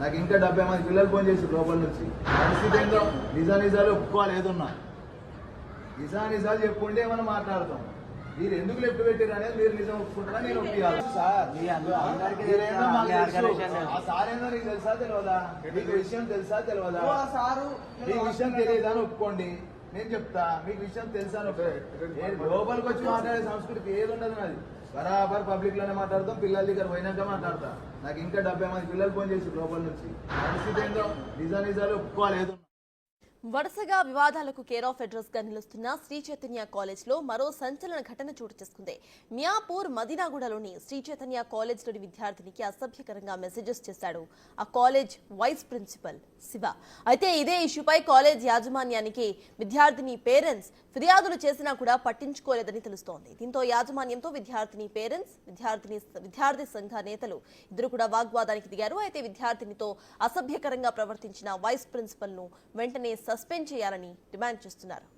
నాకు ఇంకా డెబ్బై మంది పిల్లలు ఫోన్ చేసి లోపల నుంచి. పరిస్థితి ఏంటో నిజా నిజాలు ఒప్పుకోవాలి ఏదన్నా. నిజా నిజాలు చెప్పుకుంటే మనం మాట్లాడతాం. మీరు ఎందుకు లెఫ్ట్ పెట్టారు అనేది మీరు నిజం ఒప్పుకుంటారా నేను ఒప్పియాలి. సార్ మీ మీ ఆ సార్ ఏందో నీకు తెలుసా తెలియదా మీకు విషయం తెలుసా తెలియదా మీకు విషయం తెలియదా అని ఒప్పుకోండి. నేను చెప్తా. మీకు విషయం తెలుసా అని ఒప్పుకోండి. నేను లోపలికి వచ్చి మాట్లాడే సంస్కృతి ఏది ఉండదు నాది. బరాబర్ పబ్లిక్లోనే మాట్లాడతాం పిల్లల దగ్గర పోయినాక మాట్లాడతా. నాకు ఇంకా డెబ్బై మంది పిల్లలు ఫోన్ చేసి లోపల నుంచి. పరిస్థితి ఏందో నిజా నిజాలు ఒప్పుకోవాలి. ఏదో వరుసగా వివాదాలకు కేర్ ఆఫ్ అడ్రస్గా నిలుస్తున్న శ్రీ చైతన్య కాలేజ్లో మరో సంచలన ఘటన చోటు చేసుకుంది. మియాపూర్ మదినాగూడలోని శ్రీ చైతన్య కాలేజ్లోని విద్యార్థినికి అసభ్యకరంగా మెసేజెస్ చేశాడు ఆ కాలేజ్ వైస్ ప్రిన్సిపల్ శివ. అయితే ఇదే ఇష్యూపై కాలేజ్ యాజమాన్యానికి విద్యార్థిని పేరెంట్స్ ఫిర్యాదులు చేసినా కూడా పట్టించుకోలేదని తెలుస్తోంది. దీంతో యాజమాన్యంతో విద్యార్థిని పేరెంట్స్ విద్యార్థిని విద్యార్థి సంఘ నేతలు ఇద్దరు కూడా వాగ్వాదానికి దిగారు. అయితే విద్యార్థినితో అసభ్యకరంగా ప్రవర్తించిన వైస్ ప్రిన్సిపల్ను వెంటనే సస్పెండ్ చేయాలని డిమాండ్ చేస్తున్నారు.